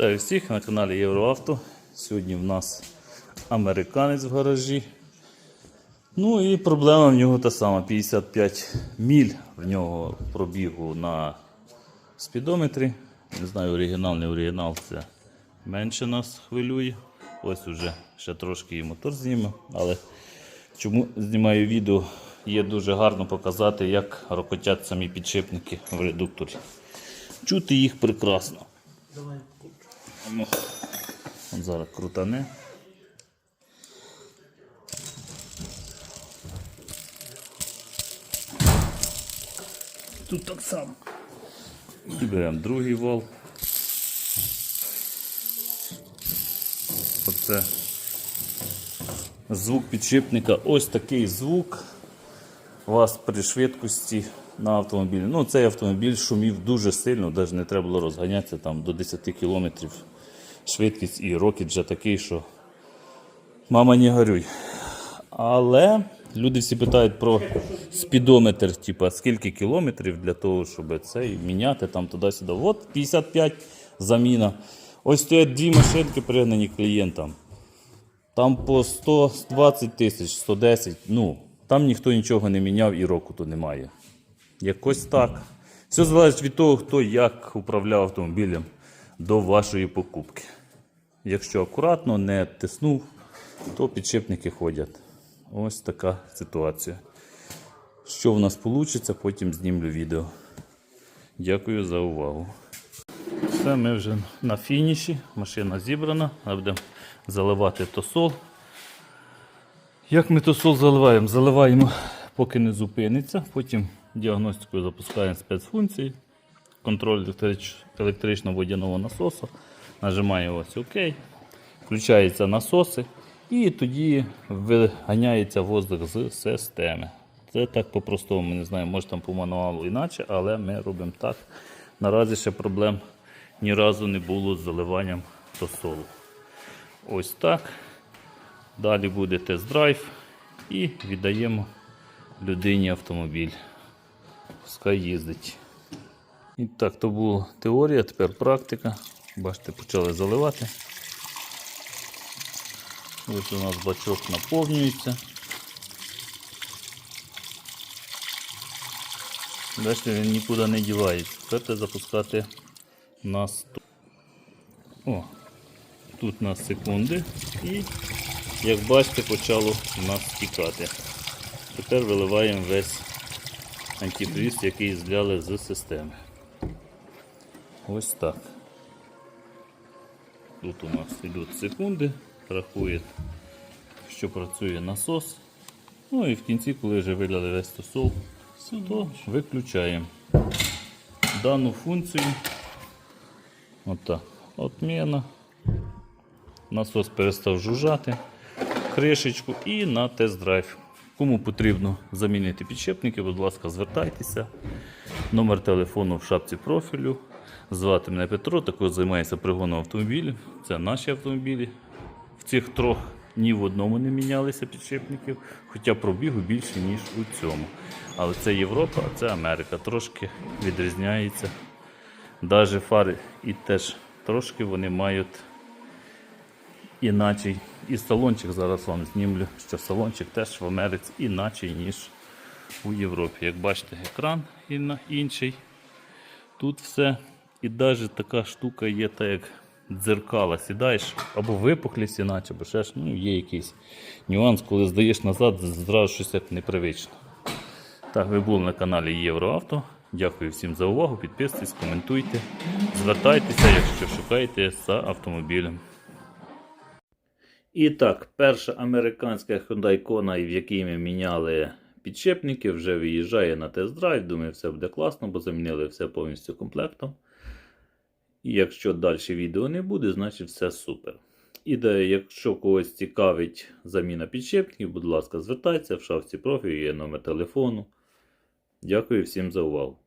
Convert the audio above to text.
Вітаю всіх на каналі Євроавто. Сьогодні в нас американець в гаражі. Ну і проблема в нього та сама: 55 міль в нього пробігу на спідометрі. Не знаю, оригінал, не оригінал, це менше нас хвилює. Ось уже ще трошки і мотор зніме. Але чому знімаю відео, є дуже гарно показати, як рокотять самі підшипники в редукторі. Чути їх прекрасно. Ну, от зараз крутане. Тут так само. І беремо другий вал. Оце звук підшипника. Ось такий звук у вас при швидкості на автомобілі. Ну, цей автомобіль шумів дуже сильно, навіть не треба було розганятися там до 10 км швидкість і рокет вже такий, що мама не горюй. Але люди всі питають про спідометр, типу, скільки кілометрів для того, щоб цей міняти там туди-сюди. От 55 заміна. Ось стоять дві машинки пригнані клієнтам. Там по 120 тисяч, 110, ну, там ніхто нічого не міняв і року тут немає. Якось так. Все залежить від того, хто як управляв автомобілем до вашої покупки. Якщо акуратно не тиснув, то підшипники ходять. Ось така ситуація. Що в нас вийде, потім знімлю відео. Дякую за увагу. Все, ми вже на фініші. Машина зібрана. Будемо заливати тосол. Як ми тосол заливаємо? Заливаємо, поки не зупиниться. Потім діагностикою запускаємо спецфункції. Контроль електрич- електрично-водяного насосу. Нажимаємо ось ОК. Включаються насоси. І тоді виганяється воздух з системи. Це так по-простому, не знаємо, може там по мануалу іначе, але ми робимо так. Наразі ще проблем ні разу не було з заливанням тосолу. Ось так. Далі буде тест-драйв і віддаємо людині автомобіль. Пускай їздить. І так, то була теорія, тепер практика. Бачите, почали заливати. Ось у нас бачок наповнюється. Бачите, він нікуди не дівається. Треба запускати нас тут. О, тут нас секунди і, як бачите, почало у нас стікати. Тепер виливаємо весь антифриз, який зляли з системи. Ось так. Тут у нас йдуть секунди, рахує, що працює насос. Ну і в кінці, коли вже виляли весь тосол, то виключаємо дану функцію. Отак. Отміна. Насос перестав жужжати. Кришечку і на тест-драйв. Кому потрібно замінити підшипники, будь ласка, звертайтеся. Номер телефону в шапці профілю. Звати мене Петро, також займається пригоном автомобілів. Це наші автомобілі. В цих трьох ні в одному не мінялися підшипників, хоча пробігу більше, ніж у цьому. Але це Європа, а це Америка. Трошки відрізняється. Навіть фари і теж трошки вони мають іначе. І салончик зараз вам знімлю, що салончик теж в Америці іначе, ніж у Європі. Як бачите, екран інший. Тут все. І навіть така штука є, так як дзеркала. Сідаєш або випухлість іначе, або ще ж ну, є якийсь нюанс, коли здаєш назад, зразу щось як непривично. Так, ви були на каналі Євроавто. Дякую всім за увагу. Підписуйтесь, коментуйте, звертайтеся, якщо шукаєте за автомобілем. І так, перша американська Hyundai Kona, в якій ми міняли підшипники, вже виїжджає на тест-драйв. Думаю, все буде класно, бо замінили все повністю комплектом. І якщо далі відео не буде, значить все супер. І якщо когось цікавить заміна підшипників, будь ласка, звертайтеся в шафці профілю, є номер телефону. Дякую всім за увагу.